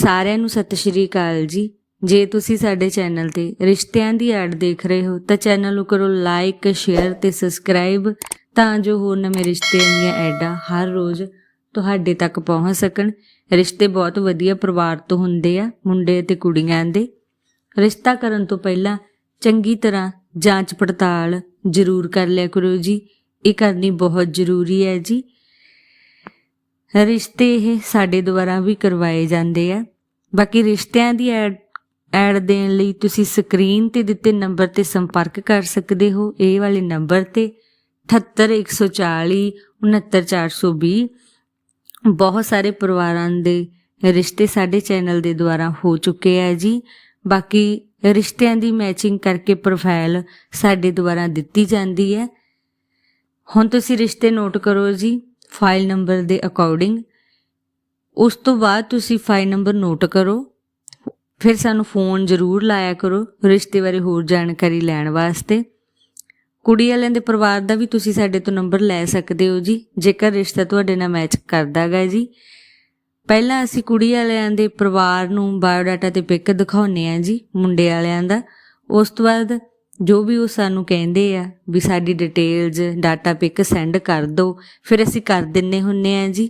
ਸਾਰਿਆਂ ਨੂੰ ਸਤਿ ਸ਼੍ਰੀ ਅਕਾਲ ਜੀ। ਜੇ ਤੁਸੀਂ ਸਾਡੇ ਚੈਨਲ ਤੇ ਰਿਸ਼ਤਿਆਂ ਦੀ ਐਡ ਦੇਖ ਰਹੇ ਹੋ, ਤਾਂ ਚੈਨਲ ਨੂੰ ਕਰੋ ਲਾਈਕ, ਸ਼ੇਅਰ ਤੇ ਸਬਸਕ੍ਰਾਈਬ, ਤਾਂ ਜੋ ਹੋਰ ਨਵੇਂ ਰਿਸ਼ਤਿਆਂ ਦੀਆਂ ਐਡਾਂ ਹਰ ਰੋਜ਼ ਤੁਹਾਡੇ ਤੱਕ ਪਹੁੰਚ ਸਕਣ। ਰਿਸ਼ਤੇ ਬਹੁਤ ਵਧੀਆ ਪਰਿਵਾਰ ਤੋਂ ਹੁੰਦੇ ਆ, ਮੁੰਡੇ ਤੇ ਕੁੜੀਆਂ ਦੇ। ਰਿਸ਼ਤਾ ਕਰਨ ਤੋਂ ਪਹਿਲਾਂ ਚੰਗੀ ਤਰ੍ਹਾਂ ਜਾਂਚ ਪੜਤਾਲ ਜ਼ਰੂਰ ਕਰ ਲਿਆ ਕਰੋ ਜੀ। ਇਹ ਕਰਨੀ ਬਹੁਤ ਜ਼ਰੂਰੀ ਹੈ ਜੀ। ਰਿਸ਼ਤੇ ਇਹ ਸਾਡੇ ਦੁਆਰਾ ਵੀ ਕਰਵਾਏ ਜਾਂਦੇ ਆ। ਬਾਕੀ ਰਿਸ਼ਤਿਆਂ ਦੀ ਐਡ ਐਡ ਦੇਣ ਲਈ ਤੁਸੀਂ ਸਕਰੀਨ ਤੇ ਦਿੱਤੇ ਨੰਬਰ ਤੇ ਸੰਪਰਕ ਕਰ ਸਕਦੇ ਹੋ। ਇਹ ਵਾਲੇ ਨੰਬਰ ਤੇ 78140 69420 ਬਹੁਤ ਸਾਰੇ ਪਰਿਵਾਰਾਂ ਦੇ ਰਿਸ਼ਤੇ ਸਾਡੇ ਚੈਨਲ ਦੇ ਦੁਆਰਾ ਹੋ ਚੁੱਕੇ ਆ ਜੀ। ਬਾਕੀ ਰਿਸ਼ਤਿਆਂ ਦੀ ਮੈਚਿੰਗ ਕਰਕੇ ਪ੍ਰੋਫਾਈਲ ਸਾਡੇ ਦੁਆਰਾ ਦਿੱਤੀ ਜਾਂਦੀ ਹੈ। ਹੁਣ ਤੁਸੀਂ ਰਿਸ਼ਤੇ ਨੋਟ ਕਰੋ ਜੀ। ਫਾਈਲ ਨੰਬਰ ਦੇ ਅਕੋਰਡਿੰਗ। ਉਸ ਤੋਂ ਬਾਅਦ ਤੁਸੀਂ ਫਾਈਲ ਨੰਬਰ ਨੋਟ ਕਰੋ। ਫਿਰ ਸਾਨੂੰ ਫੋਨ ਜ਼ਰੂਰ ਲਾਇਆ ਕਰੋ ਰਿਸ਼ਤੇ ਬਾਰੇ ਹੋਰ ਜਾਣਕਾਰੀ ਲੈਣ ਵਾਸਤੇ। ਕੁੜੀ ਵਾਲਿਆਂ ਦੇ ਪਰਿਵਾਰ ਦਾ ਵੀ ਤੁਸੀਂ ਸਾਡੇ ਤੋਂ ਨੰਬਰ ਲੈ ਸਕਦੇ ਹੋ ਜੀ, ਜੇਕਰ ਰਿਸ਼ਤਾ ਤੁਹਾਡੇ ਨਾਲ ਮੈਚ ਕਰਦਾਗਾ ਜੀ। ਪਹਿਲਾਂ ਅਸੀਂ ਕੁੜੀ ਵਾਲਿਆਂ ਦੇ ਪਰਿਵਾਰ ਨੂੰ ਬਾਇਓਡਾਟਾ ਤੇ ਪਿਕ ਦਿਖਾਉਨੇ ਆ ਜੀ, ਮੁੰਡੇ ਵਾਲਿਆਂ ਦਾ। ਉਸ ਤੋਂ ਬਾਅਦ ਜੋ ਵੀ ਉਹ ਸਾਨੂੰ ਕਹਿੰਦੇ ਆ, ਵੀ ਸਾਡੀ ਡਿਟੇਲਸ ਡਾਟਾ ਪਿਕ ਸੈਂਡ ਕਰ ਦਿਓ ਫਿਰ ਅਸੀਂ ਕਰ ਦਿੰਨੇ ਹੁੰਨੇ ਆ ਜੀ।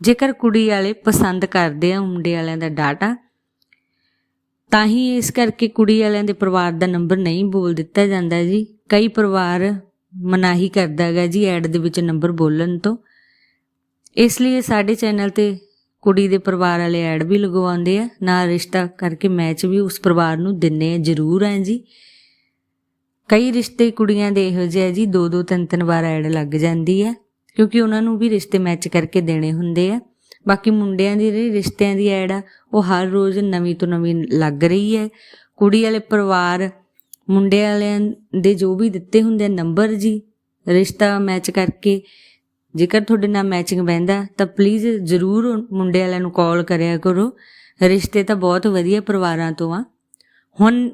ਜੇਕਰ ਕੁੜੀ ਵਾਲੇ ਪਸੰਦ ਕਰਦੇ ਆ ਮੁੰਡੇ ਵਾਲਿਆਂ ਦਾ ਡਾਟਾ ਤਾਂ ਹੀ ਇਸ ਕਰਕੇ ਕੁੜੀ ਵਾਲਿਆਂ ਦੇ ਪਰਿਵਾਰ ਦਾ ਨੰਬਰ ਨਹੀਂ ਬੋਲ ਦਿੱਤਾ ਜਾਂਦਾ ਜੀ। ਕਈ ਪਰਿਵਾਰ ਮਨਾਹੀ ਕਰਦਾ ਹੈਗਾ ਜੀ ਐਡ ਦੇ ਵਿੱਚ ਨੰਬਰ ਬੋਲਣ ਤੋਂ। ਇਸ ਲਈ ਸਾਡੇ ਚੈਨਲ ਤੇ ਕੁੜੀ ਦੇ ਪਰਿਵਾਰ ਵਾਲੇ ਐਡ ਵੀ ਲਗਵਾਉਂਦੇ ਆ। ਨਾ ਰਿਸ਼ਤਾ ਕਰਕੇ ਮੈਚ ਵੀ ਉਸ ਪਰਿਵਾਰ ਨੂੰ ਦਿੰਨੇ ਆ, ਜ਼ਰੂਰ ਆ ਜੀ। ਕਈ ਰਿਸ਼ਤੇ ਕੁੜੀਆਂ ਦੇ ਇਹੋ ਜਿਹੇ ਆ ਜੀ ਦੋ ਦੋ ਤਿੰਨ ਤਿੰਨ ਵਾਰ ਐਡ ਲੱਗ ਜਾਂਦੀ ਹੈ, ਕਿਉਂਕਿ ਉਹਨਾਂ ਨੂੰ ਵੀ ਰਿਸ਼ਤੇ ਮੈਚ ਕਰਕੇ ਦੇਣੇ ਹੁੰਦੇ ਆ। ਬਾਕੀ ਮੁੰਡਿਆਂ ਦੀ ਜਿਹੜੀ ਰਿਸ਼ਤਿਆਂ ਦੀ ਐਡ ਆ, ਉਹ ਹਰ ਰੋਜ਼ ਨਵੀਂ ਤੋਂ ਨਵੀਂ ਲੱਗ ਰਹੀ ਹੈ। ਕੁੜੀ ਵਾਲੇ ਪਰਿਵਾਰ, ਮੁੰਡੇ ਵਾਲਿਆਂ ਦੇ ਜੋ ਵੀ ਦਿੱਤੇ ਹੁੰਦੇ ਨੰਬਰ ਜੀ, ਰਿਸ਼ਤਾ ਮੈਚ ਕਰਕੇ, ਜੇਕਰ ਤੁਹਾਡੇ ਨਾਲ ਮੈਚਿੰਗ ਬੈਂਦਾ ਤਾਂ ਪਲੀਜ਼ ਜ਼ਰੂਰ ਮੁੰਡੇ ਵਾਲਿਆਂ ਨੂੰ ਕਾਲ ਕਰਿਆ ਕਰੋ। ਰਿਸ਼ਤੇ ਤਾਂ ਬਹੁਤ ਵਧੀਆ ਪਰਿਵਾਰਾਂ ਤੋਂ ਆ। ਹੁਣ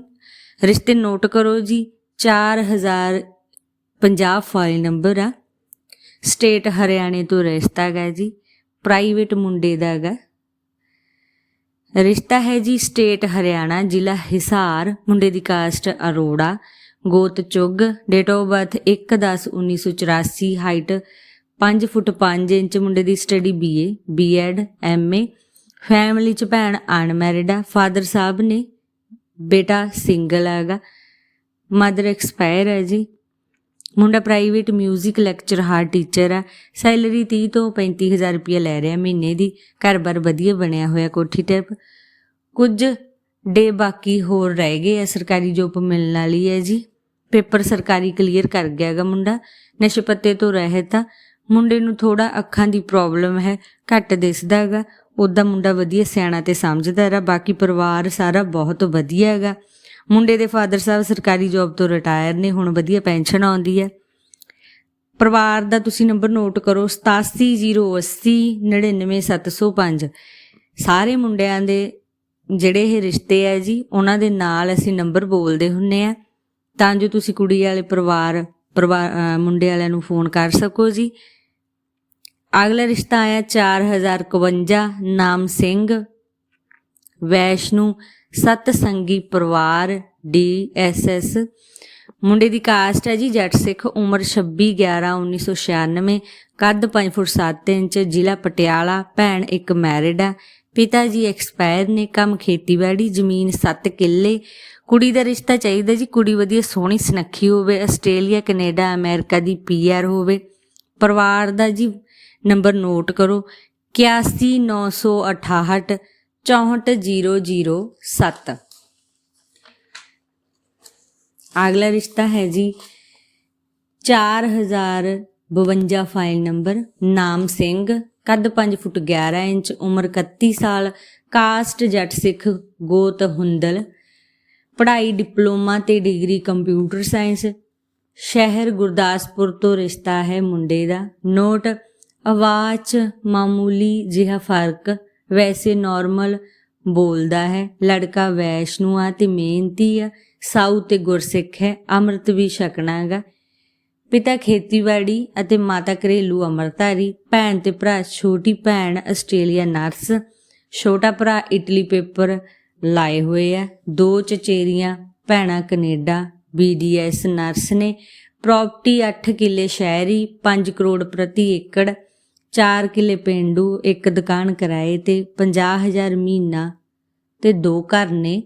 ਰਿਸ਼ਤੇ ਨੋਟ ਕਰੋ ਜੀ 4050 ਫਾਈਲ ਨੰਬਰ ਆ। ਸਟੇਟ ਹਰਿਆਣੇ ਤੋਂ ਰਿਸ਼ਤਾ ਹੈਗਾ ਜੀ। ਪ੍ਰਾਈਵੇਟ ਮੁੰਡੇ ਦਾ ਹੈਗਾ। ਰਿਸ਼ਤਾ ਹੈ ਜੀ ਸਟੇਟ ਹਰਿਆਣਾ ਜ਼ਿਲ੍ਹਾ ਹਿਸਾਰ, ਮੁੰਡੇ ਦੀ ਕਾਸਟ ਅਰੋੜਾ, ਗੋਤ Chugg, date of birth 1/10/1984 height 5 foot 5 inch, ਮੁੰਡੇ ਦੀ study BA, BEd, MA, family ਚ ਭੈਣ ਅਨਮੈਰਿਡ ਆ, ਫਾਦਰ ਸਾਹਿਬ ਨੇ, ਬੇਟਾ ਸਿੰਗਲ ਹੈਗਾ। ਮਦਰ ਐਕਸਪਾਇਰ ਹੈ ਜੀ। ਮੁੰਡਾ ਪ੍ਰਾਈਵੇਟ 뮤직 ਲੈਕਚਰ ਹਾਰ ਟੀਚਰ ਆ ਸੈਲਰੀ 30 ਤੋਂ 35000 ਰੁਪਏ ਲੈ ਰਿਹਾ ਮਹੀਨੇ ਦੀ। ਘਰ-ਬਾਰ ਵਧੀਆ ਬਣਿਆ ਹੋਇਆ ਕੋਠੀ ਟੈਪ ਕੁਝ ਡੇ ਬਾਕੀ ਹੋਰ ਰਹਿ ਗਏ ਆ ਸਰਕਾਰੀ ਜੋਬ ਮਿਲਣ ਵਾਲੀ ਹੈ ਜੀ। ਪੇਪਰ ਸਰਕਾਰੀ ਕਲੀਅਰ ਕਰ ਗਿਆਗਾ ਮੁੰਡਾ। ਨਸ਼ੇ ਪੱਤੇ ਤੋਂ ਰਹਿਤ ਆ। ਮੁੰਡੇ ਨੂੰ ਥੋੜਾ ਅੱਖਾਂ ਦੀ ਪ੍ਰੋਬਲਮ ਹੈ। ਘੱਟ ਦਿਸਦਾ ਹੈਗਾ। ਉਹਦਾ ਮੁੰਡਾ ਵਧੀਆ ਸਿਆਣਾ ਤੇ ਸਮਝਦਾ ਆ। ਬਾਕੀ ਪਰਿਵਾਰ ਸਾਰਾ ਬਹੁਤ ਵਧੀਆ ਹੈਗਾ। ਮੁੰਡੇ ਦੇ ਫਾਦਰ ਸਾਹਿਬ ਸਰਕਾਰੀ ਜੌਬ ਤੋਂ ਰਿਟਾਇਰ ਨੇ, ਹੁਣ ਵਧੀਆ ਪੈਨਸ਼ਨ ਆਉਂਦੀ ਹੈ। ਪਰਿਵਾਰ ਦਾ ਤੁਸੀਂ ਨੰਬਰ ਨੋਟ ਕਰੋ 87080 99705 ਸਾਰੇ ਮੁੰਡਿਆਂ ਦੇ ਜਿਹੜੇ ਇਹ ਰਿਸ਼ਤੇ ਆ ਜੀ, ਉਹਨਾਂ ਦੇ ਨਾਲ ਅਸੀਂ ਨੰਬਰ ਬੋਲਦੇ ਹੁੰਨੇ ਆ। ਤਾਂ ਜੋ ਤੁਸੀਂ ਕੁੜੀ ਵਾਲੇ ਪਰਿਵਾਰ ਪਰਿਵਾਰ ਮੁੰਡੇ ਵਾਲਿਆਂ ਨੂੰ ਫੋਨ ਕਰ ਸਕੋ ਜੀ। ਅਗਲਾ ਰਿਸ਼ਤਾ ਆਇਆ 4051 ਨਾਮ ਸਿੰਘ। ਵੈਸ਼ਨੂ ਸਤ ਸੰਗੀ ਪਰਿਵਾਰ ਐਸ ਮੁੰਡੇ ਦੀ ਕਾਸਟ ਹੈ ਜੀ ਜੱਟ ਸਿੱਖ, ਉਮਰ 26 11 1996 ਕੱਦ 5 ਫੁੱਟ 7 ਇੰਚ, ਜ਼ਿਲ੍ਹਾ ਪਟਿਆਲਾ, ਭੈਣ ਇੱਕ ਮੈਰਿਡ ਆ ਪਿਤਾ ਜੀ ਐਕਸਪਾਇਰ ਨੇ, ਕੰਮ ਖੇਤੀਬਾੜੀ, ਜ਼ਮੀਨ 7 ਕਿੱਲੇ। ਕੁੜੀ ਦਾ ਰਿਸ਼ਤਾ ਚਾਹੀਦਾ ਜੀ, ਕੁੜੀ ਵਧੀਆ ਸੋਹਣੀ ਸੁਨੱਖੀ ਹੋਵੇ, ਆਸਟ੍ਰੇਲੀਆ, ਕੈਨੇਡਾ, ਅਮਰੀਕਾ ਦੀ ਪੀਆਰ ਹੋਵੇ। ਪਰਿਵਾਰ ਦਾ ਜੀ ਨੰਬਰ ਨੋਟ ਕਰੋ 81968 64007 ਅਗਲਾ ਰਿਸ਼ਤਾ ਹੈ ਜੀ 4052 ਫਾਈਲ ਨੰਬਰ, ਨਾਮ ਸਿੰਘ, ਕੱਦ 5 ਫੁੱਟ 11 ਇੰਚ, ਉਮਰ 31 ਸਾਲ, ਕਾਸਟ ਜੱਟ ਸਿੱਖ ਗੋਤ ਹੁੰਦਲ, ਪੜ੍ਹਾਈ ਡਿਪਲੋਮਾ ਤੇ ਡਿਗਰੀ ਕੰਪਿਊਟਰ ਸਾਇੰਸ, ਸ਼ਹਿਰ ਗੁਰਦਾਸਪੁਰ ਤੋਂ ਰਿਸ਼ਤਾ ਹੈ ਮੁੰਡੇ ਦਾ, ਨੋਟ ਆਵਾਜ਼ 'ਚ ਮਾਮੂਲੀ ਜਿਹਾ ਫ਼ਰਕ ਵੈਸੇ ਨਾਰਮਲ ਬੋਲਦਾ ਹੈ। ਲੜਕਾ ਵੈਸ਼ਨੂ ਆ ਤੇ ਮਿਹਨਤੀ ਆ। ਸਾਊ ਤੇ ਗੁਰਸਿੱਖ ਹੈ। ਅੰਮ੍ਰਿਤ ਵੀ ਛਕਣਾ ਹੈਗਾ ਪਿਤਾ ਖੇਤੀਬਾੜੀ ਅਤੇ ਮਾਤਾ ਘਰੇਲੂ ਅਮਰਤਾਰੀ ਭੈਣ ਤੇ ਭਰਾ ਛੋਟੀ ਭੈਣ ਆਸਟ੍ਰੇਲੀਆ ਨਰਸ। ਛੋਟਾ ਭਰਾ ਇਟਲੀ ਪੇਪਰ ਲਾਏ ਹੋਏ ਆ। ਦੋ ਚਚੇਰੀਆਂ, ਭੈਣਾਂ ਕੈਨੇਡਾ ਬੀਡੀਐਸ ਨਰਸ ਨੇ। ਪ੍ਰਾਪਰਟੀ 8 ਕਿੱਲੇ ਸ਼ਹਿਰੀ 5 ਕਰੋੜ ਪ੍ਰਤੀ ਏਕੜ। 4 ਕਿੱਲੇ ਪਿੰਡੂ ਇੱਕ ਦੁਕਾਨ ਕਿਰਾਏ ਤੇ 50000 ਮਹੀਨਾ ਤੇ ਦੋ ਘਰ ਨੇ।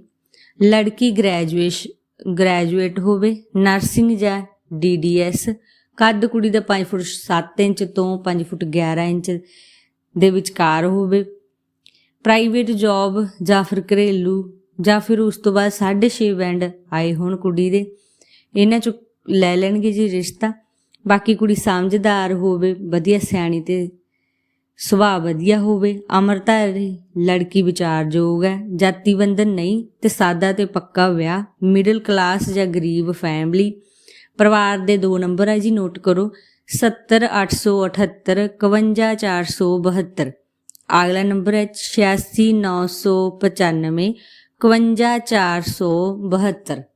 ਲੜਕੀ ਗ੍ਰੈਜੂਏਸ਼, ਗ੍ਰੈਜੂਏਟ ਹੋਵੇ, ਨਰਸਿੰਗ ਜਾਂ ਡੀਡੀਐਸ ਕੱਦ ਕੁੜੀ ਦਾ 5 ਫੁੱਟ 7 ਇੰਚ ਤੋਂ 5 ਫੁੱਟ 11 ਇੰਚ ਦੇ ਵਿਚਕਾਰ ਹੋਵੇ। ਪ੍ਰਾਈਵੇਟ ਜੌਬ ਜਾਂ ਫਿਰ ਘਰੇਲੂ ਜਾਂ ਫਿਰ ਉਸ ਤੋਂ ਬਾਅਦ 6.5 ਬੈਂਡ ਆਏ ਹੋਣ ਕੁੜੀ ਦੇ। ਇਹਨਾਂ ਚ ਲੈ ਲੈਣਗੇ ਜੀ ਰਿਸ਼ਤਾ। ਬਾਕੀ ਕੁੜੀ ਸਮਝਦਾਰ ਹੋਵੇ, ਵਧੀਆ ਸਿਆਣੀ ਤੇ ਸੁਭਾਅ ਵਧੀਆ ਹੋਵੇ ਅਮਰਤਾਰੀ ਲੜਕੀ ਵਿਚਾਰਯੋਗ ਹੈ, ਜਾਤੀ ਬੰਧਨ ਨਹੀਂ ਤੇ ਸਾਦਾ ਤੇ ਪੱਕਾ ਵਿਆਹ ਮਿਡਲ ਕਲਾਸ ਜਾਂ ਗਰੀਬ ਫੈਮਿਲੀ ਪਰਿਵਾਰ ਦੇ ਦੋ ਨੰਬਰ ਹੈ ਜੀ ਨੋਟ ਕਰੋ 70878 51472 ਅਗਲਾ ਨੰਬਰ ਹੈ 86995 51472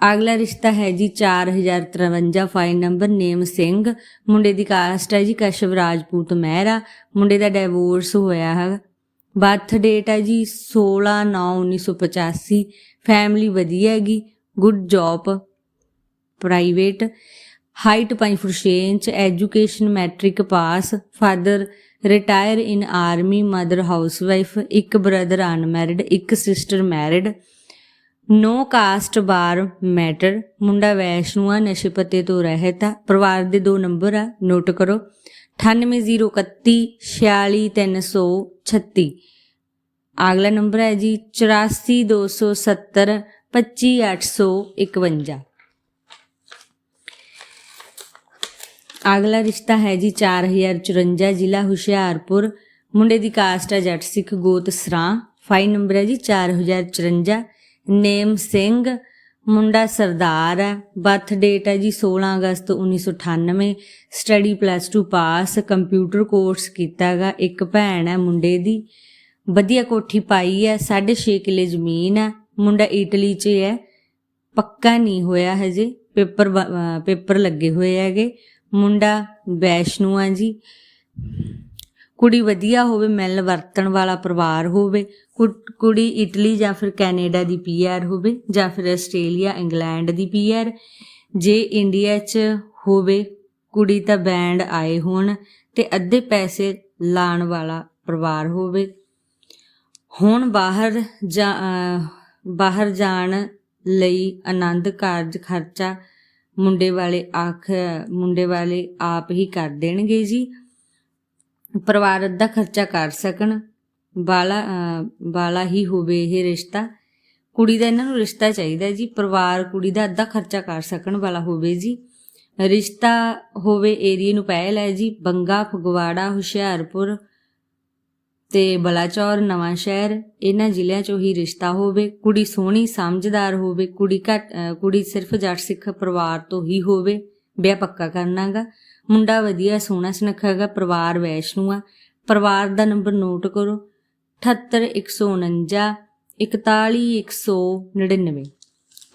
ਅਗਲਾ ਰਿਸ਼ਤਾ ਹੈ ਜੀ 4053 ਫਾਈਲ ਨੰਬਰ ਨੇਮ ਸਿੰਘ। ਮੁੰਡੇ ਦੀ ਕਾਸਟ ਹੈ ਜੀ ਕਸ਼ਵ ਰਾਜਪੂਤ ਮਹਿਰਾ। ਮੁੰਡੇ ਦਾ ਡਿਵੋਰਸ ਹੋਇਆ ਹੈ। ਬਰਥ ਡੇਟ ਹੈ ਜੀ 16/9/1985 ਫੈਮਿਲੀ ਵਧੀਆ ਹੈਗੀ good job private height 5 foot 6 inch education matric pass father retire in army mother housewife ਇੱਕ ਬ੍ਰਦਰ ਅਨਮੈਰਿਡ ਇੱਕ sister married no caste bar matter, ਮੁੰਡਾ ਵੈਸ਼ਨੂਆ ਨਸ਼ੇ ਪੱਤੇ ਤੋਂ ਰਹਿਤ ਆ, ਪਰਿਵਾਰ ਦੇ ਦੋ ਨੰਬਰ ਆ, ਨੋਟ ਕਰੋ। 98031 46336 ਅਗਲਾ ਨੰਬਰ ਹੈ ਜੀ 84270 25851 ਅਗਲਾ ਰਿਸ਼ਤਾ ਹੈ ਜੀ 4054 ਜ਼ਿਲ੍ਹਾ ਹੁਸ਼ਿਆਰਪੁਰ। ਮੁੰਡੇ ਦੀ ਕਾਸਟ ਹੈ ਜੱਟ ਸਿੱਖ ਗੋਤ ਸਰਾਂ। ਫਾਈਲ ਨੰਬਰ ਹੈ ਜੀ 4054 ਨੇਮ ਸਿੰਘ, ਮੁੰਡਾ ਸਰਦਾਰ ਹੈ ਬਰਥ ਡੇਟ ਹੈ ਜੀ 16 ਅਗਸਤ 1998 study plus 2 pass computer course ਕੀਤਾਗਾ ਇੱਕ ਭੈਣ ਹੈ ਮੁੰਡੇ ਦੀ, ਵਧੀਆ ਕੋਠੀ ਪਾਈ ਹੈ 6.5 ਕਿੱਲੇ ਜ਼ਮੀਨ ਹੈ, ਮੁੰਡਾ ਇਟਲੀ 'ਚ ਹੈ ਪੱਕਾ ਨਹੀਂ ਹੋਇਆ ਹਜੇ, ਪੇਪਰ ਪੇਪਰ ਲੱਗੇ ਹੋਏ ਹੈਗੇ, ਮੁੰਡਾ ਵੈਸ਼ਨੂ ਆ ਜੀ, ਕੁੜੀ ਵਧੀਆ ਹੋਵੇ ਮਿਲ ਵਰਤਣ ਵਾਲਾ ਪਰਿਵਾਰ ਹੋਵੇ ਕੁੜੀ ਇਟਲੀ ਜਾਂ ਫਿਰ ਕੈਨੇਡਾ ਦੀ ਪੀਆਰ ਹੋਵੇ ਜਾਂ ਫਿਰ ਆਸਟ੍ਰੇਲੀਆ, ਇੰਗਲੈਂਡ ਦੀ ਪੀਆਰ ਜੇ ਇੰਡੀਆ 'ਚ ਹੋਵੇ, ਕੁੜੀ ਤਾਂ ਬੈਂਡ ਆਏ ਹੋਣ ਤੇ ਅੱਧੇ ਪੈਸੇ ਲਾਣ ਵਾਲਾ ਪਰਿਵਾਰ ਹੋਵੇ। ਹੁਣ ਬਾਹਰ ਜਾ ਬਾਹਰ ਜਾਣ ਲਈ ਆਨੰਦ ਕਾਰਜ ਖਰਚਾ ਮੁੰਡੇ ਵਾਲੇ ਆਖ ਮੁੰਡੇ ਵਾਲੇ ਆਪ ਹੀ ਕਰ ਦੇਣਗੇ ਜੀ। ਪਰਿਵਾਰ ਅੱਧਾ ਖਰਚਾ ਕਰ ਸਕਣ। ਬਾਲਾ, ਅਹ, ਬਾਲਾ ਹੀ ਹੋਵੇ ਇਹ ਰਿਸ਼ਤਾ। ਕੁੜੀ ਦਾ ਇਹਨਾਂ ਨੂੰ ਰਿਸ਼ਤਾ ਚਾਹੀਦਾ ਜੀ। ਪਰਿਵਾਰ, ਕੁੜੀ ਦਾ ਅੱਧਾ ਖਰਚਾ ਕਰ ਸਕਣ ਵਾਲਾ ਹੋਵੇ ਜੀ। ਰਿਸ਼ਤਾ ਹੋਵੇ ਏਰੀਏ ਨੂੰ ਪਹਿਲ ਹੈ ਜੀ। ਬੰਗਾ, ਫਗਵਾੜਾ, ਹੁਸ਼ਿਆਰਪੁਰ ਤੇ ਬਲਾਚੌਰ, ਨਵਾਂ ਸ਼ਹਿਰ, ਇਹਨਾਂ ਜ਼ਿਲ੍ਹਿਆਂ 'ਚੋਂ ਹੀ ਰਿਸ਼ਤਾ ਹੋਵੇ। ਕੁੜੀ ਸੋਹਣੀ, ਸਮਝਦਾਰ ਹੋਵੇ। ਕੁੜੀ ਘੱਟ, ਅਹ, ਕੁੜੀ ਸਿਰਫ ਜੱਟ ਸਿੱਖ ਪਰਿਵਾਰ ਤੋਂ ਹੀ ਹੋਵੇ। ਵਿਆਹ ਪੱਕਾ ਕਰਨਾਗਾ। ਮੁੰਡਾ ਵਧੀਆ, ਸੋਹਣਾ, ਸੁਨੱਖਾ ਹੈਗਾ, ਪਰਿਵਾਰ ਵੈਸ਼ਨੂ ਆ। ਪਰਿਵਾਰ ਦਾ ਨੰਬਰ ਨੋਟ ਕਰੋ। 78149 41199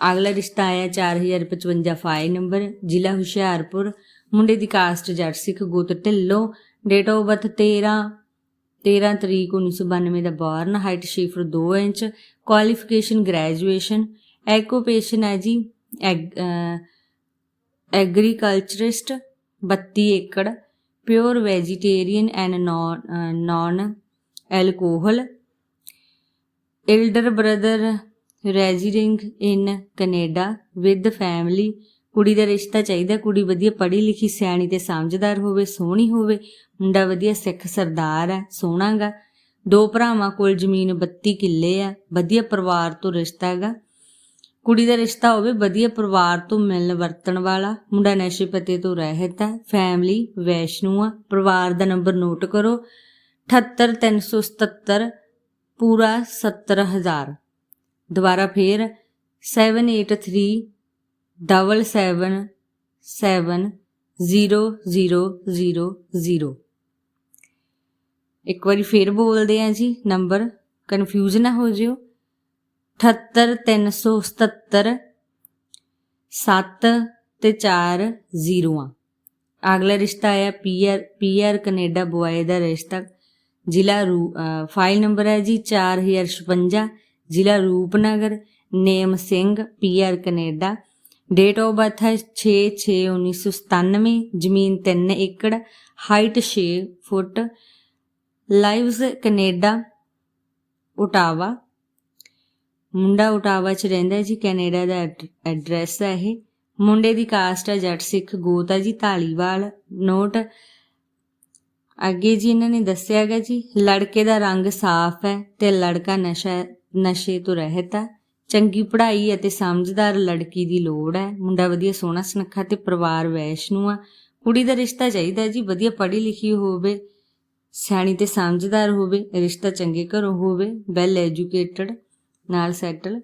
ਅਗਲਾ ਰਿਸ਼ਤਾ ਆਇਆ 4055 ਫਾਈਲ ਨੰਬਰ, ਜ਼ਿਲ੍ਹਾ ਹੁਸ਼ਿਆਰਪੁਰ। ਮੁੰਡੇ ਦੀ ਕਾਸਟ ਜੱਟ ਸਿੱਖ ਗੋਤ ਢਿੱਲੋਂ। ਡੇਟ ਆਫ ਬਰਥ 13 13 ਤਰੀਕ 1992 ਦਾ born height 6 foot 2 inch qualification graduation occupation ਹੈ ਜੀ agriculturist 32 acre. Pure vegetarian and non alcohol. Elder brother residing in Canada with family ਕੁੜੀ ਦਾ ਰਿਸ਼ਤਾ ਚਾਹੀਦਾ, ਕੁੜੀ ਵਧੀਆ ਪੜ੍ਹੀ ਲਿਖੀ, ਸਿਆਣੀ ਤੇ ਸਮਝਦਾਰ ਹੋਵੇ, ਸੋਹਣੀ ਹੋਵੇ। ਮੁੰਡਾ ਵਧੀਆ ਸਿੱਖ ਸਰਦਾਰ ਹੈ ਸੋਹਣਾਗਾ ਦੋ ਭਰਾਵਾਂ ਕੋਲ ਜ਼ਮੀਨ 32 ਕਿੱਲੇ ਆ, ਵਧੀਆ ਪਰਿਵਾਰ ਤੋਂ ਰਿਸ਼ਤਾ ਹੈਗਾ। ਕੁੜੀ ਦਾ ਰਿਸ਼ਤਾ ਹੋਵੇ, ਵਧੀਆ ਪਰਿਵਾਰ ਤੋਂ ਮਿਲਣ ਵਰਤਣ ਵਾਲਾ। ਮੁੰਡਾ ਨਸ਼ੇ ਪਤੇ ਤੋਂ ਰਹਿਤ ਹੈ ਫੈਮਿਲੀ ਵੈਸ਼ਨੂ ਆ। ਪਰਿਵਾਰ ਦਾ ਨੰਬਰ ਨੋਟ ਕਰੋ। 78377 ਪੂਰਾ 70000 ਦੁਬਾਰਾ ਫੇਰ 783 ਡਬਲ 7 7 0 0 0 0 ਇੱਕ ਵਾਰੀ ਫੇਰ ਬੋਲਦੇ ਆ ਜੀ, ਨੰਬਰ ਕਨਫਿਊਜ਼ ਨਾ ਹੋ ਜਿਓ। 78377 7 ਤੇ 4 ਜ਼ੀਰੋਆਂ। ਅਗਲਾ ਰਿਸ਼ਤਾ ਆਇਆ ਪੀਆਰ ਪੀਆਰ ਕੈਨੇਡਾ ਬੁਆਏ ਦਾ ਰਿਸ਼ਤਾ। ਜ਼ਿਲ੍ਹਾ ਫਾਈਲ ਨੰਬਰ ਹੈ ਜੀ 4056 ਜ਼ਿਲ੍ਹਾ Rupnagar, name Singh PR Canada date of birth ਹੈ 6/6/1997 ਜ਼ਮੀਨ 3 ਏਕੜ height 6 foot lives Canada, Ottawa, ਮੁੰਡਾ ਓਟਾਵਾ 'ਚ ਰਹਿੰਦਾ ਜੀ, ਕੈਨੇਡਾ ਦਾ ਐਡਰੈਸ ਹੈ ਇਹ, ਮੁੰਡੇ ਦੀ ਕਾਸਟ ਹੈ ਜੱਟ ਸਿੱਖ ਗੋਤ ਹੈ ਜੀ ਢਾਲੀਵਾਲ ਨੋਟ ਅੱਗੇ ਜੀ ਇਹਨਾਂ ਨੇ ਦੱਸਿਆ ਹੈਗਾ ਜੀ, ਲੜਕੇ ਦਾ ਰੰਗ ਸਾਫ਼ ਹੈ ਤੇ ਲੜਕਾ ਨਸ਼ਾ, ਨਸ਼ੇ ਤੋਂ ਰਹਿਤ ਹੈ। ਚੰਗੀ ਪੜ੍ਹਾਈ ਅਤੇ ਸਮਝਦਾਰ ਲੜਕੀ ਦੀ ਲੋੜ ਹੈ। ਮੁੰਡਾ ਵਧੀਆ ਸੋਹਣਾ ਸੁਨੱਖਾ ਤੇ ਪਰਿਵਾਰ ਵੈਸ਼ਨੂ ਆ। ਕੁੜੀ ਦਾ ਰਿਸ਼ਤਾ ਚਾਹੀਦਾ ਜੀ, ਵਧੀਆ ਪੜ੍ਹੀ ਲਿਖੀ ਹੋਵੇ, ਸਿਆਣੀ ਤੇ ਸਮਝਦਾਰ ਹੋਵੇ, ਰਿਸ਼ਤਾ ਚੰਗੇ ਘਰੋਂ ਹੋਵੇ ਵੈਲ ਐਜੂਕੇਟਡ ਨਾਲ ਸੈਟਲ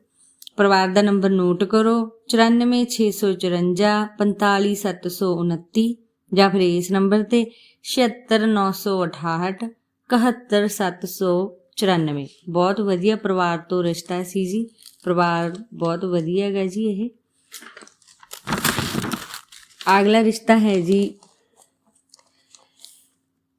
ਪਰਿਵਾਰ ਦਾ ਨੰਬਰ ਨੋਟ ਕਰੋ 94654 45729 ਜਾਂ ਫਿਰ ਇਸ ਨੰਬਰ ਤੇ 76968 71794 ਬਹੁਤ ਵਧੀਆ ਪਰਿਵਾਰ ਤੋਂ ਰਿਸ਼ਤਾ ਸੀ ਜੀ ਪਰਿਵਾਰ ਬਹੁਤ ਵਧੀਆ ਹੈਗਾ ਜੀ ਇਹ ਅਗਲਾ ਰਿਸ਼ਤਾ ਹੈ ਜੀ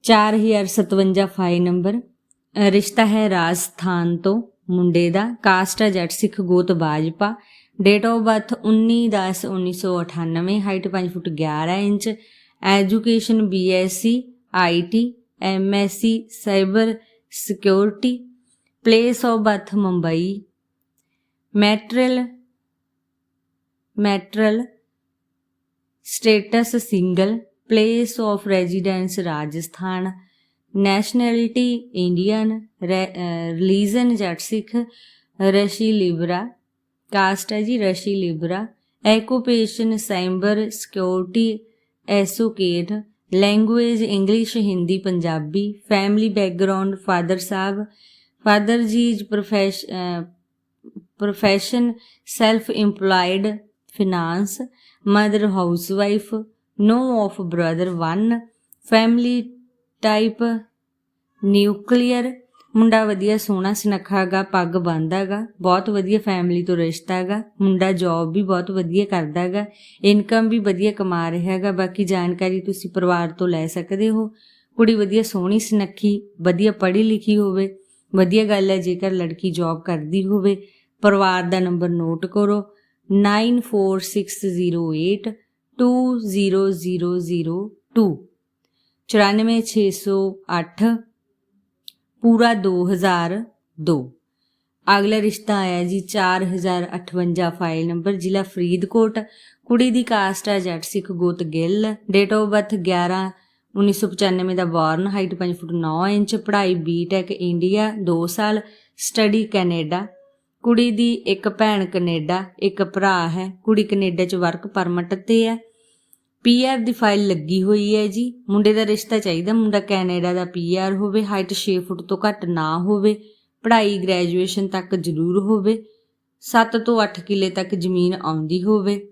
4057 ਫਾਈਲ ਨੰਬਰ ਅ, ਰਿਸ਼ਤਾ ਹੈ ਰਾਜਸਥਾਨ ਤੋਂ ਮੁੰਡੇ ਦਾ ਕਾਸਟ ਹੈ ਜੱਟ ਸਿੱਖ ਗੋਤ Bajpa date of birth 19/10/1998 height 5 foot 11 inch education BSc IT MSc cyber security place of birth Mumbai marital marital status single place of residence Rajasthan nationality Indian religion Jatt Sikh rashi Libra caste ਹੈ ਜੀ rashi Libra occupation cyber security associate language English Hindi Punjabi family background father sahib father ji is profession self employed finance mother housewife no of brother one family type nuclear ਮੁੰਡਾ ਵਧੀਆ ਸੋਹਣਾ ਸੁਨੱਖਾ ਹੈਗਾ, ਪੱਗ ਬੰਨ੍ਹਦਾ ਹੈਗਾ, ਬਹੁਤ ਵਧੀਆ ਫੈਮਿਲੀ ਤੋਂ ਰਿਸ਼ਤਾ ਹੈਗਾ, ਮੁੰਡਾ ਜੌਬ ਵੀ ਬਹੁਤ ਵਧੀਆ ਕਰਦਾ ਹੈਗਾ ਇਨਕਮ ਵੀ ਵਧੀਆ ਕਮਾ ਰਿਹਾ ਹੈਗਾ, ਬਾਕੀ ਜਾਣਕਾਰੀ ਤੁਸੀਂ ਪਰਿਵਾਰ ਤੋਂ ਲੈ ਸਕਦੇ ਹੋ। ਕੁੜੀ ਵਧੀਆ ਸੋਹਣੀ, ਸੁਨੱਖੀ, ਵਧੀਆ ਪੜ੍ਹੀ ਲਿਖੀ ਹੋਵੇ, ਵਧੀਆ ਗੱਲ ਹੈ ਜੇਕਰ ਲੜਕੀ ਜੌਬ ਕਰਦੀ ਹੋਵੇ, ਪਰਿਵਾਰ ਦਾ ਨੰਬਰ ਨੋਟ ਕਰੋ 9460820002 94608 ਪੂਰਾ 2002 ਅਗਲਾ ਰਿਸ਼ਤਾ ਆਇਆ ਜੀ 4058 ਫਾਈਲ ਨੰਬਰ, ਜ਼ਿਲ੍ਹਾ ਫਰੀਦਕੋਟ। ਕੁੜੀ ਦੀ ਕਾਸਟ ਹੈ ਜੱਟ ਸਿੱਖ ਗੋਤ ਗਿੱਲ। ਡੇਟ ਆਫ ਬਰਥ 11 1995 ਦਾ ਬੌਰਨ ਹਾਈਟ 5 ਫੁੱਟ 9 ਇੰਚ, ਪੜ੍ਹਾਈ ਬੀਟੈਕ ਇੰਡੀਆ 2 ਸਾਲ ਸਟੱਡੀ ਕੈਨੇਡਾ ਕੁੜੀ ਦੀ ਇੱਕ ਭੈਣ ਕੈਨੇਡਾ ਇੱਕ ਭਰਾ ਹੈ। ਕੁੜੀ ਕੈਨੇਡਾ 'ਚ ਵਰਕ ਪਰਮਿਟ ਤੇ ਹੈ। ਪੀਆਰ ਦੀ ਫਾਈਲ ਲੱਗੀ ਹੋਈ ਹੈ ਜੀ। ਮੁੰਡੇ ਦਾ ਰਿਸ਼ਤਾ ਚਾਹੀਦਾ, ਮੁੰਡਾ ਕੈਨੇਡਾ ਦਾ ਪੀਆਰ ਹੋਵੇ ਹਾਈਟ 6 ਫੁੱਟ ਤੋਂ ਘੱਟ ਨਾ ਹੋਵੇ, ਪੜ੍ਹਾਈ ਗ੍ਰੈਜੂਏਸ਼ਨ ਤੱਕ ਜ਼ਰੂਰ ਹੋਵੇ 7 ਤੋਂ 8 ਕਿੱਲੇ ਤੱਕ ਜ਼ਮੀਨ ਆਉਂਦੀ ਹੋਵੇ।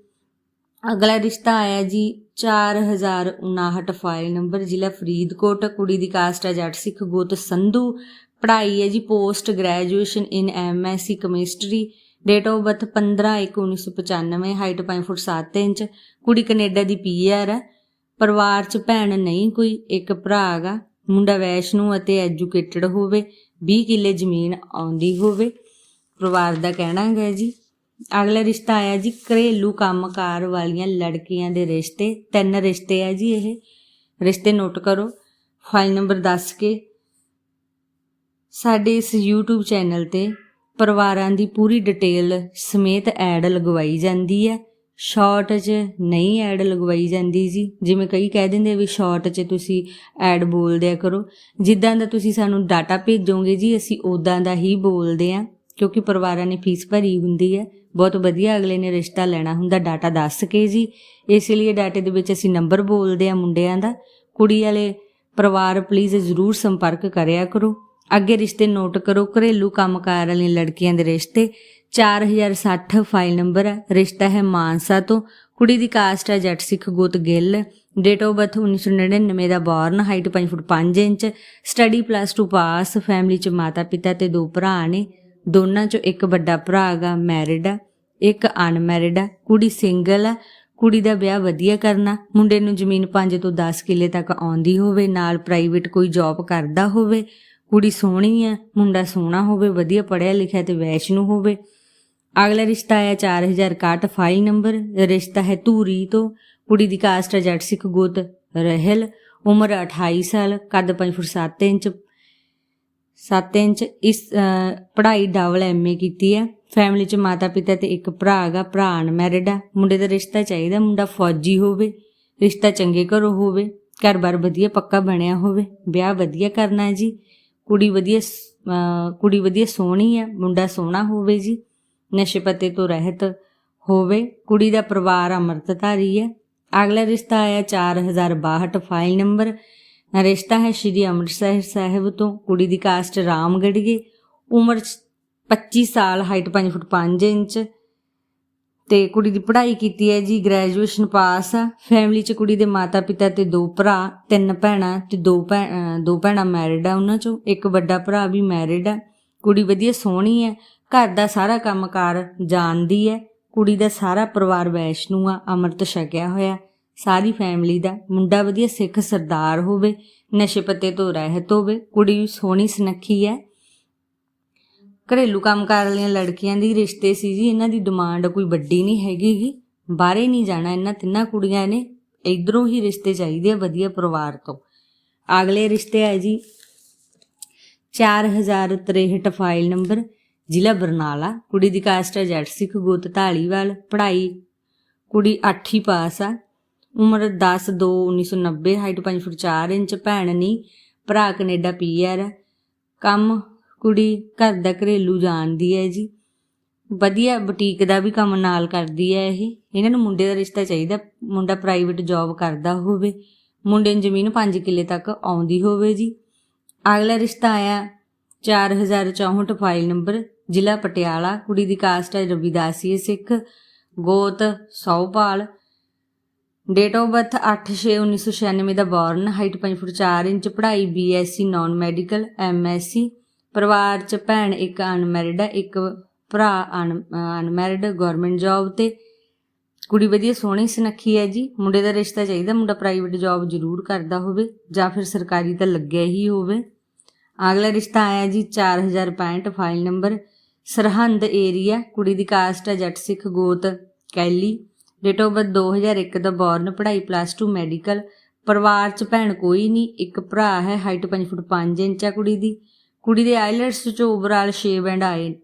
ਅਗਲਾ ਰਿਸ਼ਤਾ ਆਇਆ ਜੀ 4059 ਫਾਈਲ ਨੰਬਰ ਜ਼ਿਲ੍ਹਾ ਫਰੀਦਕੋਟ। ਕੁੜੀ ਦੀ ਕਾਸਟ ਹੈ ਜੱਟ ਸਿੱਖ ਗੋਤ ਸੰਧੂ। ਪੜ੍ਹਾਈ ਹੈ ਜੀ post graduation in MSc chemistry date of birth 15/1/1995 height 5 foot 7 inch, ਕੁੜੀ ਕੈਨੇਡਾ ਦੀ ਪੀਆਰ ਹੈ। ਪਰਿਵਾਰ 'ਚ ਭੈਣ ਨਹੀਂ ਕੋਈ, ਇੱਕ ਭਰਾ ਹੈਗਾ। ਮੁੰਡਾ ਵੈਸ਼ਨੂ ਅਤੇ ਐਜੂਕੇਟਡ ਹੋਵੇ 20 ਕਿੱਲੇ ਜ਼ਮੀਨ ਆਉਂਦੀ ਹੋਵੇ। ਪਰਿਵਾਰ ਦਾ ਕਹਿਣਾ ਹੈ ਜੀ। ਅਗਲਾ ਰਿਸ਼ਤਾ ਆਇਆ ਜੀ ਘਰੇਲੂ ਕੰਮਕਾਰ ਵਾਲੀਆਂ ਲੜਕੀਆਂ ਦੇ ਰਿਸ਼ਤੇ। ਤਿੰਨ ਰਿਸ਼ਤੇ ਆ ਜੀ ਇਹ। ਰਿਸ਼ਤੇ ਨੋਟ ਕਰੋ। ਫਾਈਲ ਨੰਬਰ ਦੱਸ ਕੇ ਸਾਡੇ ਇਸ YouTube ਚੈਨਲ ਤੇ ਪਰਿਵਾਰਾਂ ਦੀ ਪੂਰੀ ਡਿਟੇਲ ਸਮੇਤ ਐਡ ਲਗਵਾਈ ਜਾਂਦੀ ਹੈ। ਸ਼ਾਰਟ 'ਚ ਨਹੀਂ ਐਡ ਲਗਵਾਈ ਜਾਂਦੀ ਜੀ। ਜਿਵੇਂ ਕਈ ਕਹਿ ਦਿੰਦੇ ਵੀ ਸ਼ਾਰਟ 'ਚ ਤੁਸੀਂ ਐਡ ਬੋਲਦਿਆ ਕਰੋ। ਜਿੱਦਾਂ ਦਾ ਤੁਸੀਂ ਸਾਨੂੰ ਡਾਟਾ ਭੇਜੋਗੇ ਜੀ, ਅਸੀਂ ਉਦਾਂ ਦਾ ਹੀ ਬੋਲਦੇ ਆਂ ਕਿਉਂਕਿ ਪਰਿਵਾਰਾਂ ਨੇ ਫੀਸ ਭਰੀ ਹੁੰਦੀ ਹੈ। ਬਹੁਤ ਵਧੀਆ ਅਗਲੇ ਨੇ ਰਿਸ਼ਤਾ ਲੈਣਾ ਹੁੰਦਾ, ਡਾਟਾ ਦੱਸ ਕੇ ਜੀ। ਇਸ ਲਈ ਡਾਟੇ ਦੇ ਵਿੱਚ ਅਸੀਂ ਨੰਬਰ ਬੋਲਦੇ ਆ ਮੁੰਡਿਆਂ ਦਾ। ਕੁੜੀ ਵਾਲੇ ਪਰਿਵਾਰ ਪਲੀਜ਼ ਜ਼ਰੂਰ ਸੰਪਰਕ ਕਰਿਆ ਕਰੋ। ਅੱਗੇ ਰਿਸ਼ਤੇ ਨੋਟ ਕਰੋ, ਘਰੇਲੂ ਕੰਮਕਾਰ ਵਾਲੀਆਂ ਲੜਕੀਆਂ ਦੇ ਰਿਸ਼ਤੇ। 4060 ਫਾਈਲ ਨੰਬਰ ਹੈ। ਰਿਸ਼ਤਾ ਹੈ ਮਾਨਸਾ ਤੋਂ। ਕੁੜੀ ਦੀ ਕਾਸਟ ਹੈ ਜੱਟ ਸਿੱਖ ਗੋਤ Gill. Date of birth 1999 the born height 5 foot 5 inch. Study plus 2 pass family ਚ ਮਾਤਾ ਪਿਤਾ ਤੇ ਦੋ ਭਰਾ ਨੇ। ਦੋਨਾਂ ਚੋਂ ਇੱਕ ਵੱਡਾ ਭਰਾ ਹੈਗਾ ਮੈਰਿਡ ਆ ਇੱਕ ਅਨਮੈਰਿਡ ਆ ਕੁੜੀ ਸਿੰਗਲ ਆ ਕੁੜੀ ਦਾ ਵਿਆਹ ਵਧੀਆ ਕਰਨਾ। ਮੁੰਡੇ ਨੂੰ ਜ਼ਮੀਨ 5 ਤੋਂ 10 ਕਿੱਲੇ ਤੱਕ ਆਉਂਦੀ ਹੋਵੇ। ਨਾਲ ਪ੍ਰਾਈਵੇਟ ਕੋਈ ਜੌਬ ਕਰਦਾ ਹੋਵੇ। ਕੁੜੀ ਸੋਹਣੀ ਹੈ ਮੁੰਡਾ ਸੋਹਣਾ ਹੋਵੇ, ਵਧੀਆ ਪੜ੍ਹਿਆ ਲਿਖਿਆ ਤੇ ਵੈਸ਼ਨੂ ਹੋਵੇ। ਅਗਲਾ ਰਿਸ਼ਤਾ ਆਇਆ 4061 ਫਾਈਲ ਨੰਬਰ। ਰਿਸ਼ਤਾ ਹੈ ਧੂਰੀ ਤੋਂ। ਕੁੜੀ ਦੀ ਕਾਸਟ ਜੱਟ ਸਿੱਖ ਗੋਤ ਰਹਿਲ। ਉਮਰ 28 ਸਾਲ, ਕੱਦ 5 ਫੁੱਟ 7 ਇੰਚ। 7 ਇੰਚ ਇਸ ਪੜ੍ਹਾਈ ਡਬਲ ਐਮਏ ਕੀਤੀ ਹੈ। ਫੈਮਿਲੀ ਚ ਮਾਤਾ ਪਿਤਾ ਤੇ ਇੱਕ ਭਰਾ ਹੈਗਾ ਭਰਾ ਅਨਮੈਰਿਡ ਆ। ਮੁੰਡੇ ਦਾ ਰਿਸ਼ਤਾ ਚਾਹੀਦਾ, ਮੁੰਡਾ ਫੌਜੀ ਹੋਵੇ। ਰਿਸ਼ਤਾ ਚੰਗੇ ਘਰੋਂ ਹੋਵੇ। ਘਰ-ਬਾਰ ਵਧੀਆ ਪੱਕਾ ਬਣਿਆ ਹੋਵੇ। ਵਿਆਹ ਵਧੀਆ ਕਰਨਾ ਹੈ ਜੀ। ਕੁੜੀ ਵਧੀਆ ਕੁੜੀ ਵਧੀਆ ਸੋਹਣੀ ਹੈ ਮੁੰਡਾ ਸੋਹਣਾ ਹੋਵੇ ਜੀ, ਨਸ਼ੇ ਪੱਤੇ ਤੋਂ ਰਹਿਤ ਹੋਵੇ, ਕੁੜੀ ਦਾ ਪਰਿਵਾਰ ਅੰਮ੍ਰਿਤਧਾਰੀ ਹੈ ਅਗਲਾ ਰਿਸ਼ਤਾ ਆਇਆ 4062 ਫਾਈਲ ਨੰਬਰ ਰਿਸ਼ਤਾ ਹੈ ਸ਼੍ਰੀ ਅੰਮ੍ਰਿਤਸਰ ਸਾਹਿਬ ਤੋਂ, ਕੁੜੀ ਦੀ ਕਾਸਟ ਰਾਮਗੜੀਏ, ਉਮਰ ਚ 25 ਸਾਲ ਹਾਈਟ 5 ਫੁੱਟ 5 ਇੰਚ ਤੇ ਕੁੜੀ ਦੀ ਪੜ੍ਹਾਈ ਕੀਤੀ ਹੈ ਜੀ ਗ੍ਰੈਜੂਏਸ਼ਨ ਪਾਸ ਆ। ਫੈਮਿਲੀ ਚ ਕੁੜੀ ਦੇ ਮਾਤਾ ਪਿਤਾ ਤੇ ਦੋ ਭਰਾ, ਤਿੰਨ ਭੈਣਾਂ ਤੇ ਦੋ ਭੈ- ਦੋ ਭੈਣਾਂ ਮੈਰਿਡ ਆ ਉਹਨਾਂ ਚੋਂ। ਇੱਕ ਵੱਡਾ ਭਰਾ ਵੀ ਮੈਰਿਡ ਆ। ਕੁੜੀ ਵਧੀਆ ਸੋਹਣੀ ਹੈ। ਘਰ ਦਾ ਸਾਰਾ ਕੰਮਕਾਰ ਜਾਣਦੀ ਹੈ। ਕੁੜੀ ਦਾ ਸਾਰਾ ਪਰਿਵਾਰ ਵੈਸ਼ਨੂ ਆ, ਅੰਮ੍ਰਿਤ ਛਕਿਆ ਹੋਇਆ। ਸਾਰੀ ਫੈਮਿਲੀ ਦਾ ਮੁੰਡਾ ਵਧੀਆ ਸਿੱਖ ਸਰਦਾਰ ਹੋਵੇ, ਨਸ਼ੇ ਪੱਤੇ ਤੋਂ ਰਹਿਤ ਹੋਵੇ, ਕੁੜੀ ਸੋਹਣੀ ਸੁਨੱਖੀ ਹੈ। ਘਰੇਲੂ ਕੰਮ ਕਰਨ ਵਾਲੀਆਂ ਲੜਕੀਆਂ ਦੀ ਰਿਸ਼ਤੇ ਸੀ ਜੀ, ਇਹਨਾਂ ਦੀ ਡਿਮਾਂਡ ਕੋਈ ਵੱਡੀ ਨਹੀਂ ਹੈਗੀ ਗੀ। ਬਾਹਰੇ ਨਹੀਂ ਜਾਣਾ, ਇਹਨਾਂ ਤਿੰਨਾਂ ਕੁੜੀਆਂ ਨੇ ਇਧਰੋਂ ਹੀ ਰਿਸ਼ਤੇ ਚਾਹੀਦੇ ਆ ਵਧੀਆ ਪਰਿਵਾਰ ਤੋਂ। ਅਗਲੇ ਰਿਸ਼ਤੇ ਹੈ ਜੀ 4063 ਫਾਈਲ ਨੰਬਰ ਜ਼ਿਲ੍ਹਾ ਬਰਨਾਲਾ। ਕੁੜੀ ਦੀ ਕਾਸਟ ਹੈ ਜੱਟ ਸਿੱਖ ਗੋਤ ਢਾਲੀਵਾਲ ਪੜ੍ਹਾਈ ਕੁੜੀ 8 ਹੀ ਪਾਸ ਆ। ਉਮਰ 10 2 1990 ਹਾਈਟ 5 ਫੁੱਟ 4 ਇੰਚ, ਭੈਣ ਨਹੀਂ ਭਰਾ ਕੈਨੇਡਾ ਪੀਆਰ ਕੰਮ ਕੁੜੀ ਘਰ ਦਾ ਘਰੇਲੂ ਜਾਣਦੀ ਹੈ ਜੀ। ਵਧੀਆ ਬੁਟੀਕ ਦਾ ਵੀ ਕੰਮ ਨਾਲ ਕਰਦੀ ਹੈ ਇਹ। ਇਹਨਾਂ ਨੂੰ ਮੁੰਡੇ ਦਾ ਰਿਸ਼ਤਾ ਚਾਹੀਦਾ, ਮੁੰਡਾ ਪ੍ਰਾਈਵੇਟ ਜੌਬ ਕਰਦਾ ਹੋਵੇ। ਮੁੰਡੇ ਨੂੰ ਜ਼ਮੀਨ 5 ਕਿੱਲੇ ਤੱਕ ਆਉਂਦੀ ਹੋਵੇ ਜੀ। ਅਗਲਾ ਰਿਸ਼ਤਾ ਆਇਆ 4064 ਫਾਈਲ ਨੰਬਰ ਜ਼ਿਲ੍ਹਾ ਪਟਿਆਲਾ। ਕੁੜੀ ਦੀ ਕਾਸਟ ਹੈ ਰਵਿਦਾਸੀ ਸਿੱਖ, ਗੋਤ ਸੌਪਾਲ। ਡੇਟ ਆਫ ਬਰਥ 8/6/1996 ਦਾ ਬੋਰਨ ਹਾਈਟ 5 ਫੁੱਟ 4 ਇੰਚ, ਪੜ੍ਹਾਈ ਬੀਐਸਸੀ ਨਾਨ ਮੈਡੀਕਲ ਐਮਐਸਸੀ ਪਰਿਵਾਰ ਚ ਭੈਣ ਇੱਕ ਅਨਮੈਰਿਡ ਹੈ ਇੱਕ ਭਰਾ ਅਨਮੈਰਿਡ ਗਵਰਨਮੈਂਟ ਜੌਬ ਤੇ। ਕੁੜੀ ਵਧੀਆ ਸੋਹਣੀ ਸੁਨੱਖੀ ਹੈ ਜੀ। ਮੁੰਡੇ ਦਾ ਰਿਸ਼ਤਾ ਚਾਹੀਦਾ, ਮੁੰਡਾ ਪ੍ਰਾਈਵੇਟ ਜੌਬ ਜ਼ਰੂਰ ਕਰਦਾ ਹੋਵੇ, ਜਾਂ ਫਿਰ ਸਰਕਾਰੀ ਤਾਂ ਲੱਗਿਆ ਹੀ ਹੋਵੇ। ਅਗਲਾ ਰਿਸ਼ਤਾ ਆਇਆ ਜੀ 4065 ਫਾਈਲ ਨੰਬਰ ਸਰਹੰਦ ਏਰੀਆ ਕੁੜੀ ਦੀ ਕਾਸਟ ਹੈ ਜੱਟ ਸਿੱਖ ਗੋਤ ਕੈਲੀ। ਡੇਟ ਆਫ ਬਰਥ 2001 ਦਾ ਬੋਰਨ ਪੜ੍ਹਾਈ ਪਲੱਸ 2 ਮੈਡੀਕਲ ਪਰਿਵਾਰ ਚ ਭੈਣ ਕੋਈ ਨਹੀਂ, ਇੱਕ ਭਰਾ ਹੈ ਹਾਈਟ 5 ਫੁੱਟ 5 ਇੰਚ ਹੈ ਕੁੜੀ ਦੀ। ਕੁੜੀ ਦੇ ਆਈਲੈਟਸ ਚ ਓਵਰਆਲ 6 ਬੈਂਡ ਆਏ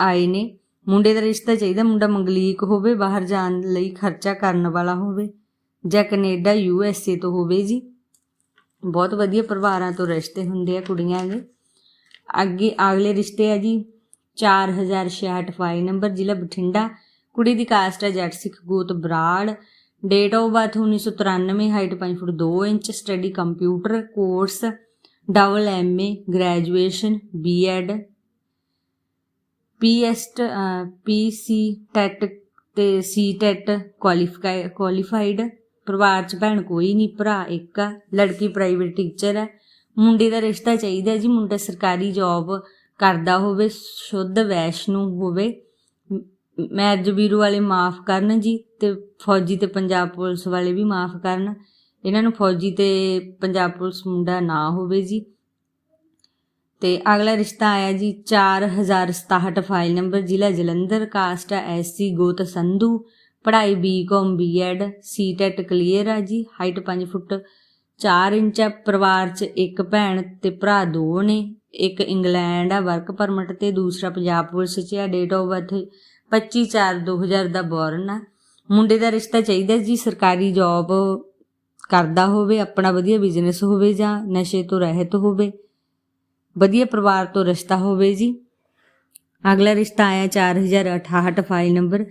ਆਏ ਨੇ। ਮੁੰਡੇ ਦਾ ਰਿਸ਼ਤਾ ਚਾਹੀਦਾ, ਮੁੰਡਾ ਮੰਗਲੀਕ ਹੋਵੇ, ਬਾਹਰ ਜਾਣ ਲਈ ਖਰਚਾ ਕਰਨ ਵਾਲਾ ਹੋਵੇ, ਜਾਂ ਕੈਨੇਡਾ, ਯੂ ਐਸ ਏ ਤੋਂ ਹੋਵੇ ਜੀ। ਬਹੁਤ ਵਧੀਆ ਪਰਿਵਾਰਾਂ ਤੋਂ ਰਿਸ਼ਤੇ ਹੁੰਦੇ ਆ ਕੁੜੀਆਂ ਦੇ। ਅੱਗੇ, ਅਗਲੇ ਰਿਸ਼ਤੇ ਆ ਜੀ। 4066 ਫਾਈ ਨੰਬਰ, ਜ਼ਿਲ੍ਹਾ ਬਠਿੰਡਾ। ਕੁੜੀ ਦੀ ਕਾਸਟ ਹੈ ਜੱਟ ਸਿੱਖ ਗੋਤ Brar. Date of birth 1993 height 5 foot 2 inch study computer course double MA graduation BEd PST PC TET ਤੇ ਸੀ ਟੈਟ ਕੁਆਲੀਫਾਈ ਕੁਆਲੀਫਾਈਡ ਪਰਿਵਾਰ ਚ ਭੈਣ ਕੋਈ ਨਹੀਂ ਭਰਾ ਇੱਕ ਆ, ਲੜਕੀ ਪ੍ਰਾਈਵੇਟ ਟੀਚਰ ਹੈ ਮੁੰਡੇ ਦਾ ਰਿਸ਼ਤਾ ਚਾਹੀਦਾ ਜੀ, ਮੁੰਡਾ ਸਰਕਾਰੀ ਜੌਬ ਕਰਦਾ ਹੋਵੇ, ਸ਼ੁੱਧ ਵੈਸ਼ਨੂ ਹੋਵੇ। ਮੈਰਿਜ ਵੀਰੂ ਵਾਲੇ ਮਾਫ ਕਰਨ ਜੀ, ਤੇ ਫੌਜੀ ਤੇ ਪੰਜਾਬ ਪੁਲਿਸ ਵਾਲੇ ਵੀ ਮਾਫ ਕਰਨ। ਇਹਨਾਂ ਨੂੰ ਫੌਜੀ ਤੇ ਪੰਜਾਬ ਪੁਲਿਸ ਮੁੰਡਾ ਨਾ ਹੋਵੇ ਜੀ। ਤੇ ਅਗਲਾ ਰਿਸ਼ਤਾ ਆਇਆ ਜੀ 4067 ਫਾਈਲ ਨੰਬਰ, ਜ਼ਿਲ੍ਹਾ ਜਲੰਧਰ, ਕਾਸਟ ਹੈ ਐਸਸੀ ਗੋਤ ਸੰਧੂ, ਪੜ੍ਹਾਈ ਬੀਕਾਮ ਬੀਐਡ ਸੀਟੈਟ ਕਲੀਅਰ ਆ ਜੀ, ਹਾਈਟ 5 ਫੁੱਟ 4 ਇੰਚ ਆ ਪਰਿਵਾਰ 'ਚ ਇੱਕ ਭੈਣ ਤੇ ਭਰਾ ਦੋ ਨੇ, ਇੱਕ ਇੰਗਲੈਂਡ ਆ ਵਰਕ ਪਰਮਿਟ ਤੇ, ਦੂਸਰਾ ਪੰਜਾਬ ਪੁਲਿਸ 'ਚ ਆ ਡੇਟ ਆਫ ਬਰਥ 25 4 2000 ਦਾ ਬੋਰਨ ਆ। ਮੁੰਡੇ ਦਾ ਰਿਸ਼ਤਾ ਚਾਹੀਦਾ ਜੀ, ਸਰਕਾਰੀ ਜੌਬ ਕਰਦਾ ਹੋਵੇ, ਆਪਣਾ ਵਧੀਆ ਬਿਜ਼ਨਸ ਹੋਵੇ ਜਾਂ ਨਸ਼ੇ ਤੋਂ ਰਹਿਤ ਹੋਵੇ, ਵਧੀਆ ਪਰਿਵਾਰ ਤੋਂ ਰਿਸ਼ਤਾ ਹੋਵੇ ਜੀ। ਅਗਲਾ ਰਿਸ਼ਤਾ ਆਇਆ 4068 ਫਾਈਲ ਨੰਬਰ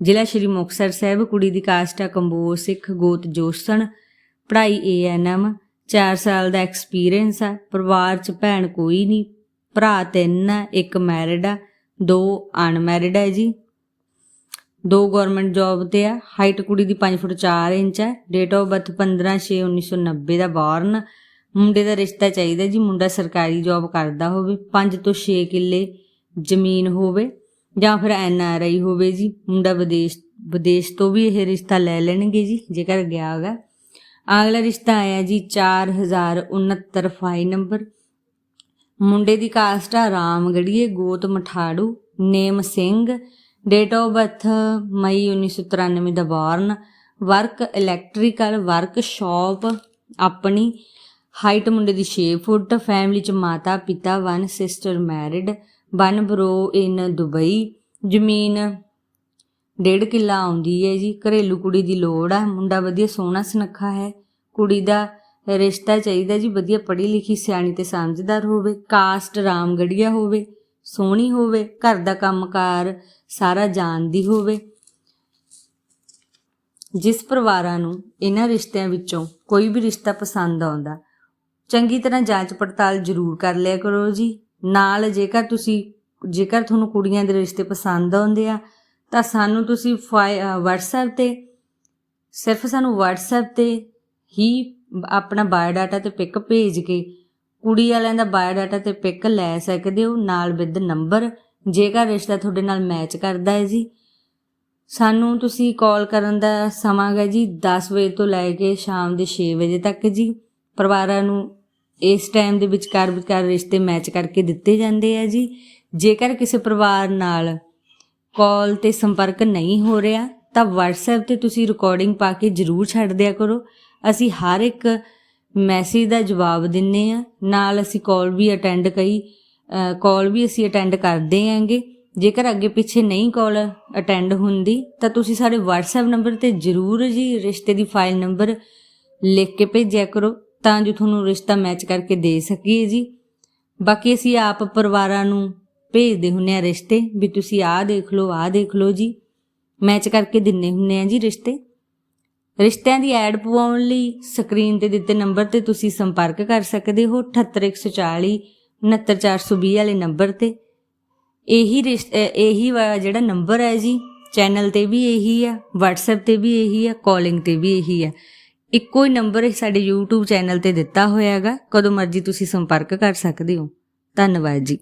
ਜ਼ਿਲ੍ਹਾ ਸ਼੍ਰੀ ਮੁਕਤਸਰ ਸਾਹਿਬ, ਕੁੜੀ ਦੀ ਕਾਸਟ ਆ ਕੰਬੋਜ ਸਿੱਖ, ਗੋਤ ਜੋਸਣ ਪੜ੍ਹਾਈ ਏਐਨਐਮ 4 ਸਾਲ ਦਾ ਐਕਸਪੀਰੀਅੰਸ ਆ, ਪਰਿਵਾਰ ਚ ਭੈਣ ਕੋਈ ਨਹੀਂ, ਭਰਾ ਤਿੰਨ ਆ, ਇੱਕ ਮੈਰਿਡ ਆ, ਦੋ ਅਨਮੈਰਿਡ ਹੈ ਜੀ। ਦੋ ਗਵਰਨਮੈਂਟ ਜੌਬ ਤੇ ਆ। ਹਾਈਟ ਕੁੜੀ ਦੀ 5 ਫੁੱਟ 4 ਇੰਚ ਹੈ ਡੇਟ ਆਫ ਬਰਥ 15/6/1990 ਦਾ ਬੋਰਨ ਮੁੰਡੇ ਦਾ ਰਿਸ਼ਤਾ ਚਾਹੀਦਾ ਜੀ। ਮੁੰਡਾ ਸਰਕਾਰੀ ਜੌਬ ਕਰਦਾ ਹੋਵੇ। 5 ਤੋਂ 6 ਕਿੱਲੇ ਜ਼ਮੀਨ ਹੋਵੇ ਜਾਂ ਫਿਰ ਐਨ ਆਰ ਆਈ ਹੋਵੇ ਜੀ। ਮੁੰਡਾ ਵਿਦੇਸ਼ ਵਿਦੇਸ਼ ਤੋਂ ਵੀ ਇਹ ਰਿਸ਼ਤਾ ਲੈ ਲੈਣਗੇ ਜੀ, ਜੇਕਰ ਗਿਆ ਹੋਗਾ। ਅਗਲਾ ਰਿਸ਼ਤਾ ਆਇਆ ਜੀ 4069 ਫਾਈ ਨੰਬਰ ਮੁੰਡੇ ਦੀ ਕਾਸਟ ਆ ਰਾਮਗੜੀਏ ਗੋਤ Matharu, name Singh. Date of birth May 1993 ਦਾ ਬੋਰਨ ਵਰਕ ਇਲੈਕਟ੍ਰੀਕਲ ਵਰਕਸ਼ਾਪ ਆਪਣੀ। ਹਾਈਟ ਮੁੰਡੇ ਦੀ 6 ਫੁੱਟ। ਫੈਮਿਲੀ ਚ ਮਾਤਾ, ਪਿਤਾ one sister married one bro in Dubai ਜ਼ਮੀਨ ਡੇਢ ਕਿੱਲਾ ਆਉਂਦੀ ਹੈ ਜੀ। ਘਰੇਲੂ ਕੁੜੀ ਦੀ ਲੋੜ ਆ। ਮੁੰਡਾ ਵਧੀਆ ਸੋਹਣਾ ਸੁਨੱਖਾ ਹੈ। ਕੁੜੀ ਦਾ ਰਿਸ਼ਤਾ ਚਾਹੀਦਾ ਜੀ। ਵਧੀਆ ਪੜ੍ਹੀ ਲਿਖੀ, ਸਿਆਣੀ ਤੇ ਸਮਝਦਾਰ ਹੋਵੇ। ਕਾਸਟ ਰਾਮਗੜੀਆ ਹੋਵੇ। ਸੋਹਣੀ ਹੋਵੇ, ਘਰ ਦਾ ਕੰਮਕਾਰ ਸਾਰਾ ਜਾਣਦੀ ਹੋਵੇ। ਜਿਸ ਪਰਿਵਾਰਾਂ ਨੂੰ ਇਹਨਾਂ ਰਿਸ਼ਤਿਆਂ ਵਿੱਚੋਂ ਕੋਈ ਵੀ ਰਿਸ਼ਤਾ ਪਸੰਦ ਆਉਂਦਾ, ਚੰਗੀ ਤਰ੍ਹਾਂ ਜਾਂਚ ਪੜਤਾਲ ਜ਼ਰੂਰ ਕਰ ਲਿਆ ਕਰੋ ਜੀ। ਨਾਲ ਜੇਕਰ ਤੁਸੀਂ, ਜੇਕਰ ਤੁਹਾਨੂੰ ਕੁੜੀਆਂ ਦੇ ਰਿਸ਼ਤੇ ਪਸੰਦ ਆਉਂਦੇ ਆ, ਤਾਂ ਸਾਨੂੰ ਤੁਸੀਂ ਫਾਈ- WhatsApp ਤੇ, ਸਿਰਫ ਸਾਨੂੰ WhatsApp ਤੇ ਹੀ ਆਪਣਾ ਬਾਇਓਡਾਟਾ ਤੇ ਪਿਕ ਭੇਜ ਕੇ ਕੁੜੀ ਵਾਲਿਆਂ ਦਾ ਬਾਇਓਡਾਟਾ ਤੇ ਪਿਕ ਲੈ ਸਕਦੇ ਹੋ, ਨਾਲ ਵਿਦ ਨੰਬਰ ਜੇਕਰ ਰਿਸ਼ਤਾ ਤੁਹਾਡੇ ਨਾਲ ਮੈਚ ਕਰਦਾ ਹੈ ਜੀ। ਸਾਨੂੰ ਤੁਸੀਂ ਕਾਲ ਕਰਨ ਦਾ ਸਮਾਂ ਹੈ ਜੀ 10 ਵਜੇ ਤੋਂ ਲੈ ਕੇ ਸ਼ਾਮ ਦੇ 6 ਵਜੇ ਤੱਕ ਜੀ। ਪਰਿਵਾਰਾਂ ਨੂੰ ਇਸ ਟਾਈਮ ਦੇ ਵਿਚਕਾਰ ਵਿਚਕਾਰ ਰਿਸ਼ਤੇ ਮੈਚ ਕਰਕੇ ਦਿੱਤੇ ਜਾਂਦੇ ਆ ਜੀ। ਜੇਕਰ ਕਿਸੇ ਪਰਿਵਾਰ ਨਾਲ ਕਾਲ ਤੇ ਸੰਪਰਕ ਨਹੀਂ ਹੋ ਰਿਹਾ, ਤਾਂ WhatsApp ਤੇ ਤੁਸੀਂ ਰਿਕਾਰਡਿੰਗ ਪਾ ਕੇ ਜਰੂਰ ਛੱਡ ਦਿਆ ਕਰੋ। ਅਸੀਂ ਹਰ ਇੱਕ ਮੈਸੇਜ ਦਾ ਜਵਾਬ ਦਿੰਨੇ ਆ। ਨਾਲ ਅਸੀਂ ਕਾਲ ਵੀ ਅਟੈਂਡ ਕਈ ਕਾਲ ਵੀ ਅਸੀਂ ਅਟੈਂਡ ਕਰਦੇ ਆਂਗੇ। ਜੇਕਰ ਅੱਗੇ ਪਿੱਛੇ ਨਹੀਂ ਕਾਲ ਅਟੈਂਡ ਹੁੰਦੀ, ਤਾਂ ਤੁਸੀਂ ਸਾਡੇ WhatsApp ਨੰਬਰ ਤੇ ਜਰੂਰ ਜੀ ਰਿਸ਼ਤੇ ਦੀ ਫਾਈਲ ਨੰਬਰ ਲਿਖ ਕੇ ਭੇਜਿਆ ਕਰੋ, ਤਾਂ ਜੋ ਤੁਹਾਨੂੰ ਰਿਸ਼ਤਾ ਮੈਚ ਕਰਕੇ ਦੇ ਸਕੀਏ ਜੀ। ਬਾਕੀ ਅਸੀਂ ਆਪ ਪਰਿਵਾਰਾਂ ਨੂੰ ਭੇਜਦੇ ਹੁੰਨੇ ਆ ਰਿਸ਼ਤੇ, ਵੀ ਤੁਸੀਂ ਆਹ ਦੇਖ ਲਓ, ਆਹ ਦੇਖ ਲਓ ਜੀ। ਮੈਚ ਕਰਕੇ ਦਿੰਨੇ ਹੁੰਨੇ ਆ ਜੀ ਰਿਸ਼ਤੇ। ਰਿਸ਼ਤਿਆਂ ਦੀ ਐਡ ਪਵਾਉਣ ਲਈ ਸਕਰੀਨ ਤੇ ਦਿੱਤੇ ਨੰਬਰ ਤੇ ਤੁਸੀਂ ਸੰਪਰਕ ਕਰ ਸਕਦੇ ਹੋ 78140 69420 ਵਾਲੇ ਨੰਬਰ ਤੇ। ਇਹੀ ਰਿਸ਼ਤ- ਇਹੀ ਵਾ- ਜਿਹੜਾ ਨੰਬਰ ਹੈ ਜੀ, ਚੈਨਲ ਤੇ ਵੀ ਇਹੀ ਆ, WhatsApp ਤੇ ਵੀ ਇਹੀ ਆ ਕਾਲਿੰਗ ਤੇ ਵੀ ਇਹੀ ਆ। ਇੱਕੋ ਹੀ ਨੰਬਰ ਸਾਡੇ YouTube ਚੈਨਲ ਤੇ ਦਿੱਤਾ ਹੋਇਆ ਹੈਗਾ, ਕਦੋਂ ਮਰਜ਼ੀ ਤੁਸੀਂ ਸੰਪਰਕ ਕਰ ਸਕਦੇ ਹੋ। ਧੰਨਵਾਦ ਜੀ।